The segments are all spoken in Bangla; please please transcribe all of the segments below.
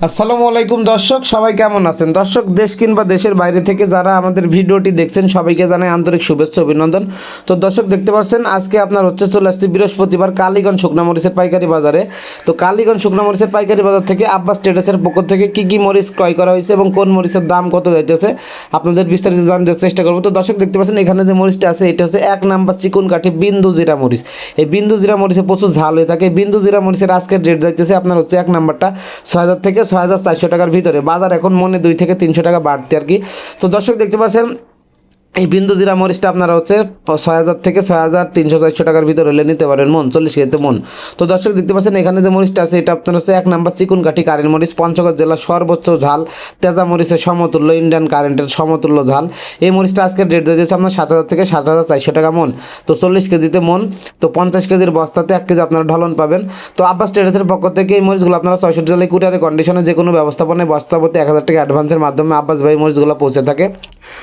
আসসালামু আলাইকুম দর্শক, সবাই কেমন আছেন? দর্শক, দেশ কিংবা দেশের বাইরে থেকে যারা আমাদের ভিডিওটি দেখছেন, সবাইকে জানাই আন্তরিক শুভেচ্ছা, অভিনন্দন। তো দর্শক, দেখতে পাচ্ছেন, আজকে আপনার হচ্ছে চলে আসছে বৃহস্পতিবার কালীগঞ্জ শুকনা মরিচের পাইকারি বাজারে। তো কালীগঞ্জ শুকনা মরিচের পাইকারি বাজার থেকে আব্বাস স্টেটাসের পক্ষ থেকে কী কী মরিচ ক্রয় করা হয়েছে এবং কোন মরিচের দাম কত যাইতেছে, আপনাদের বিস্তারিত জানতে চেষ্টা করব। তো দর্শক, দেখতে পাচ্ছেন, এখানে যে মরিচটা আছে, এটা হচ্ছে এক নাম্বার চিকুন কাঠি বিন্দু জিরা মরিচ। এই বিন্দু জিরা মরিচে প্রচুর ঝাল হয়ে থাকে। বিন্দু জিরা মরিচের আজকের রেট যাইতেছে আপনার হচ্ছে এক নাম্বারটা ছয় হাজার থেকে ছয় হাজার চারশো টাকার ভিতরে। বাজার এখন মনে দুই থেকে তিনশো টাকা বাড়তি আর কি। তো দর্শক দেখতে পাচ্ছেন এই বিন্দু জিরা মরিচটা আপনারা হচ্ছে ছয় হাজার থেকে ছয় হাজার তিনশো চারশো টাকার ভিতরে হলে নিতে পারেন মন, চল্লিশ কেজিতে মন। তো দর্শক দেখতে পাচ্ছেন, এখানে যে মরিচটা আছে, এটা আপনার হচ্ছে এক নাম্বার চিকুন কাঠি কারেন্ট মরিচ পঞ্চগড় জেলার সর্বোচ্চ ঝাল। তেজা মরিচের সমতুল্য, ইন্ডিয়ান কারেন্টের সমতুল্য ঝাল। এই মরিচটা আজকের রেট দিয়েছে আপনার সাত হাজার থেকে সাত হাজার চারশো টাকা মন। তো চল্লিশ কেজিতে মন, তো পঞ্চাশ কেজির বস্তাতে এক কেজি আপনারা ঢলন পাবেন। তো আব্বাস ট্রেডার্সের পক্ষ থেকে এই মরিচগুলো আপনারা ছয়ষট্টি জেলায় কুরিয়ারের কন্ডিশনে যে কোনো ব্যবস্থাপনায় বস্তাপতি এক হাজার টাকা অ্যাডভান্সের মাধ্যমে আব্বাস ভাই মরিচগুলো পৌঁছে থাকে।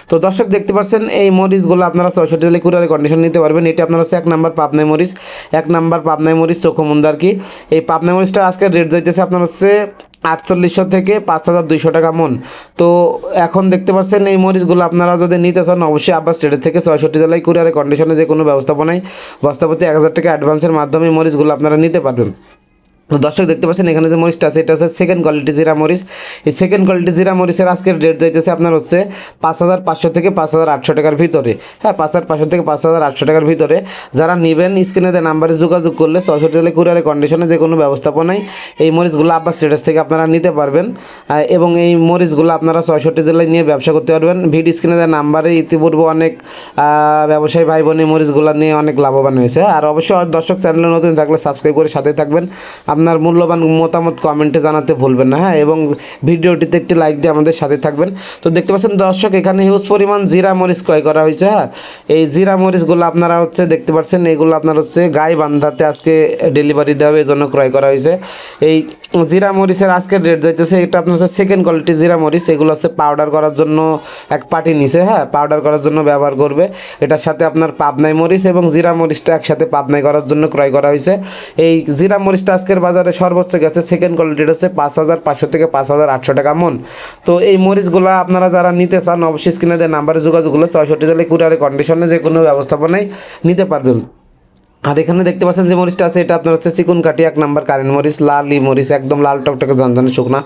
তো দর্শক দেখতে পাচ্ছেন, এই মরিচগুলো আপনারা ছয়ষট্টি জেলায় কুরিয়ারের কন্ডিশন নিতে পারবেন। এটি আপনার হচ্ছে এক নাম্বার পাবনাই মরিচ। এক নাম্বার পাবনাই মরিচ চোখমুন্দার কি এই পাবনাই মরিচটা আজকের রেট যাইতেছে আপনার হচ্ছে আটচল্লিশশো থেকে পাঁচ হাজার দুইশো টাকা মন। তো এখন দেখতে পাচ্ছেন, এই মরিচগুলো আপনারা যদি নিতে চান, অবশ্যই আব্বাস স্টেটের থেকে ছয়ষট্টি জেলায় কুরিয়ারের কন্ডিশনে যে কোনো ব্যবস্থাপনায় বস্তাপতি এক হাজার টাকা অ্যাডভান্সের মাধ্যমে মরিচগুলো আপনারা নিতে পারবেন। তো দর্শক দেখতে পাচ্ছেন, এখানে যে মরিচটা আছে, এটা হচ্ছে সেকেন্ড কোয়ালিটি জিরা মরিচ। এই সেকেন্ড কোয়ালিটি জিরা মরিচের আজকের রেট যাইতেছে আপনার হচ্ছে পাঁচ হাজার পাঁচশো থেকে পাঁচ হাজার আটশো টাকার ভিতরে। হ্যাঁ পাঁচ হাজার পাঁচশো থেকে পাঁচ হাজার আটশো টাকার ভিতরে। যারা নেবেন স্ক্রিনে দেওয়া নাম্বারে যোগাযোগ করলে চৌষট্টি জেলায় কুরিয়ারের কন্ডিশনে যে কোনো ব্যবস্থাপনায় এই মরিচগুলো আব্বাস স্টেটাস থেকে আপনারা নিতে পারবেন। এবং এই মরিচগুলো আপনারা ছয়ষট্টি জেলায় নিয়ে ব্যবসা করতে পারবেন। ভিড স্ক্রিনে দেওয়া নাম্বারে ইতিপূর্বে অনেক ব্যবসায়ী ভাই বোন এই মরিচগুলো নিয়ে অনেক লাভবান হয়েছে। আর অবশ্যই দর্শক চ্যানেলে নতুন থাকলে সাবস্ক্রাইব করে সাথে থাকবেন। আপনার মূল্যবান মতামত কমেন্টে জানাতে ভুলবেন না হ্যাঁ? এবং ভিডিওটিতে একটি লাইক দিয়ে আমাদের সাথে থাকবেন। তো দেখতে পাচ্ছেন দর্শক, এখানে হিউজ পরিমাণ জিরা মরিচ ক্রয় করা হয়েছে হ্যাঁ? এই জিরা মরিচগুলো আপনারা হচ্ছে দেখতে পাচ্ছেন, এগুলো আপনার হচ্ছে গায়ে বান্ধাতে আজকে ডেলিভারি দেওয়া হবে, এই জন্য ক্রয় করা হয়েছে। এই জিরা মরিচের আজকের রেট যাইতেছে, এটা আপনার হচ্ছে সেকেন্ড কোয়ালিটি জিরা মরিচ, এগুলো হচ্ছে পাউডার করার জন্য এক পার্টি নিছে হ্যাঁ? পাউডার করার জন্য ব্যবহার করবে। এটার সাথে আপনার পাবনাই মরিচ এবং জিরা মরিচটা একসাথে পাবনাই করার জন্য ক্রয় করা হয়েছে। এই জিরা মরিচটা আজকের বাজারে সর্বোচ্চ গেছে সেকেন্ড কোয়ালিটিটা হচ্ছে পাঁচ হাজার পাঁচশো থেকে পাঁচ হাজার আটশো টাকা মন। তো এই মরিচগুলো আপনারা যারা নিতে চান, অবশ্যই স্ক্রিনে যে নাম্বারে যোগাযোগ করলে ছয়ষট্টি জেলায় কুরিয়ারের কন্ডিশনে যে কোনো ব্যবস্থাপনায় নিতে পারবেন। আর এখানে দেখতে পাচ্ছেন যে মরিচটা আছে, এটা আপনার হচ্ছে চিকুন কাটি এক নাম্বার কারেন্ট মরিচ, লাল ই মরিচ, একদম লাল টকটকে ঝনঝনে শুকনা,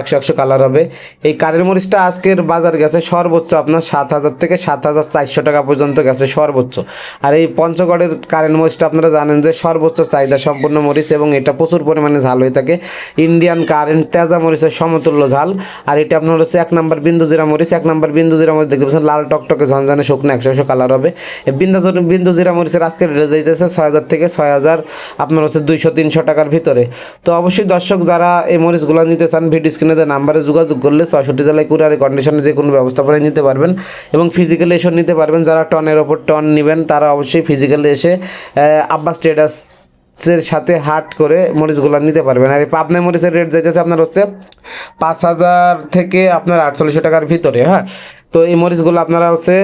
একশো একশো কালার হবে। এই কারেন্ট মরিচটা আজকের বাজার গেছে সর্বোচ্চ আপনার সাত হাজার থেকে সাত হাজার চারশো টাকা পর্যন্ত গেছে সর্বোচ্চ। আর এই পঞ্চগড়ের কারেন্ট মরিচটা আপনারা জানেন যে সর্বোচ্চ চাহিদা সম্পূর্ণ মরিচ এবং এটা প্রচুর পরিমাণে ঝাল হয়ে থাকে। ইন্ডিয়ান কারেন্ট তেজা মরিচের সমতুল্য ঝাল। আর এটা আপনার হচ্ছে এক নাম্বার বিন্দু জিরা মরিচ, এক নাম্বার বিন্দু জিরা মরিচ, দেখতে পাচ্ছেন লাল টকটকে ঝনঝনে শুকনো একশো একশো কালার হবে। বিন্দু বিন্দু জিরা মরিচের আজকের রেট যাইতেছে ছয় হাজার থেকে ছয় হাজার, আপনার হচ্ছে দুইশো, তিনশো টাকার ভিতরে। তো অবশ্যই দর্শক যারা এই মরিচগুলো নিতে চান, ভিডিও স্ক্রিনে নাম্বারে যোগাযোগ করলে ছয়ষট্টি জেলায় কুরিয়ারের কন্ডিশনে যে কোনো ব্যবস্থাপনায় নিতে পারবেন এবং ফিজিক্যালি এসে নিতে পারবেন। যারা টনের ওপর টন নেবেন, তারা অবশ্যই ফিজিক্যালি এসে আব্বাস ট্রেডার্স এর সাথে হাট করে মরিচগুলো নিতে পারবেন। আর এই পাবনা মরিচের রেট যাইতেছে আপনার হচ্ছে পাঁচ হাজার থেকে আপনার আটচল্লিশশো টাকার ভিতরে হ্যাঁ? তো এই মরিচগুলো আপনারা হচ্ছে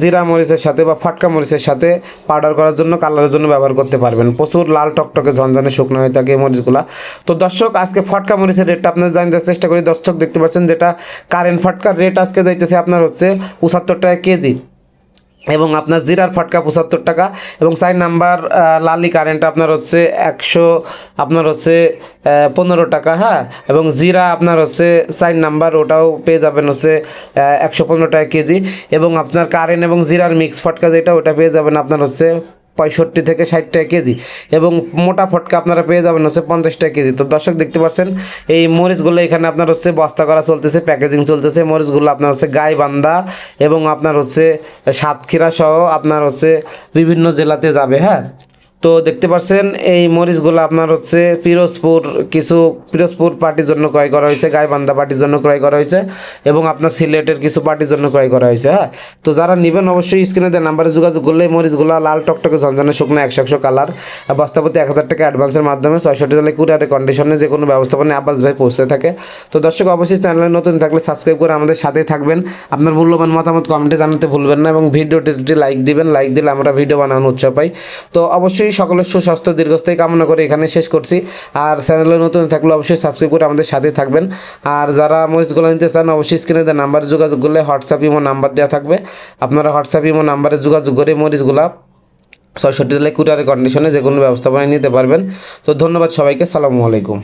জিরা মরিচের সাথে বা ফাটকা মরিচের সাথে পাউডার করার জন্য কালারের জন্য ব্যবহার করতে পারবেন। প্রচুর লাল টকটকে ঝনঝনে শুকনো হয়ে থাকে এই মরিচগুলো। তো দর্শক, আজকে ফটকা মরিচের রেটটা আপনার জানতে চেষ্টা করি। দর্শক, দেখতে পাচ্ছেন যেটা কারেন্ট ফাটকার রেট আজকে যাইতেছে আপনার হচ্ছে পঁচাত্তর টাকা কেজি। এবং আপনার জিরার ফটকা পঁচাত্তর টাকা এবং সাইন নাম্বার লালি কারেন্ট আপনার হচ্ছে একশো, আপনার হচ্ছে পনেরো টাকা হ্যাঁ? এবং জিরা আপনার হচ্ছে সাইন নাম্বার, ওটাও পেয়ে যাবেন হচ্ছে একশো পনেরো টাকা কেজি। এবং আপনার কারেন্ট এবং জিরার মিক্স ফটকা যেটা, ওটা পেয়ে যাবেন আপনার হচ্ছে পঁয়ষট্টি থেকে ষাট টাকা কেজি এবং মোটা ফটকা আপনারা পেয়ে যাবেন হচ্ছে পঞ্চাশ টাকা কেজি। তো দর্শক দেখতে পাচ্ছেন, এই মরিচগুলো এখানে আপনার হচ্ছে বস্তা করা চলতেছে প্যাকেজিং চলতেছে। মরিচগুলো আপনার হচ্ছে গায়ে বান্ধা এবং আপনার হচ্ছে সাতক্ষীরা সহ আপনার হচ্ছে বিভিন্ন জেলাতে যাবে হ্যাঁ? তো দেখতে পাচ্ছেন, এই মরিচগুলো আপনার হচ্ছে পিরোজপুর কিছু পিরোজপুর পার্টির জন্য ক্রয় করা হয়েছে, গাইবান্ধা পার্টির জন্য ক্রয় করা হয়েছে এবং আপনার সিলেটের কিছু পার্টির জন্য ক্রয় করা হয়েছে হ্যাঁ? তো যারা নেবেন অবশ্যই স্ক্রিনে দেওয়া নাম্বারে যোগাযোগ করলে মরিচগুলো লাল টকটকে ঝনঝনে শুকনো একশো একশো কালার বস্তাপতি এক হাজার টাকা অ্যাডভান্সের মাধ্যমে ছয়ষট্টি জেলায় কুরিয়ারের কন্ডিশনে যে কোনো ব্যবস্থাপনায় আব্বাস ভাই পৌঁছে থাকে। তো দর্শক, অবশ্যই চ্যানেলে নতুন থাকলে সাবস্ক্রাইব করে আমাদের সাথে থাকবেন। আপনার মূল্যবান মতামত কমেন্টে জানাতে ভুলবেন না এবং ভিডিওটি লাইক দিবেন লাইক দিলে আমরা ভিডিও বানানোর উৎসাহ পাই। তো অবশ্যই সকলের সুস্বাস্থ্য, দীর্ঘস্থায়ী কামনা করে এখানে শেষ করছি। আর চ্যানেলে নতুন থাকলে অবশ্যই সাবস্ক্রাইব করে আমাদের সাথে থাকবেন। আর যারা মরিচগুলো নিতে চান, অবশ্যই স্ক্রিনে দেওয়া নাম্বারে যোগাযোগ করলে হোয়াটসঅ্যাপ ইমো নাম্বার দেওয়া থাকবে। আপনারা হোয়াটসঅ্যাপ ইমো নাম্বারে যোগাযোগ করে মরিচগুলা ছয়ষট্টি জেলায় কুরিয়ারের কন্ডিশনে যে কোনো ব্যবস্থাপনায় নিতে পারবেন। তো ধন্যবাদ সবাইকে, সালামু আলাইকুম।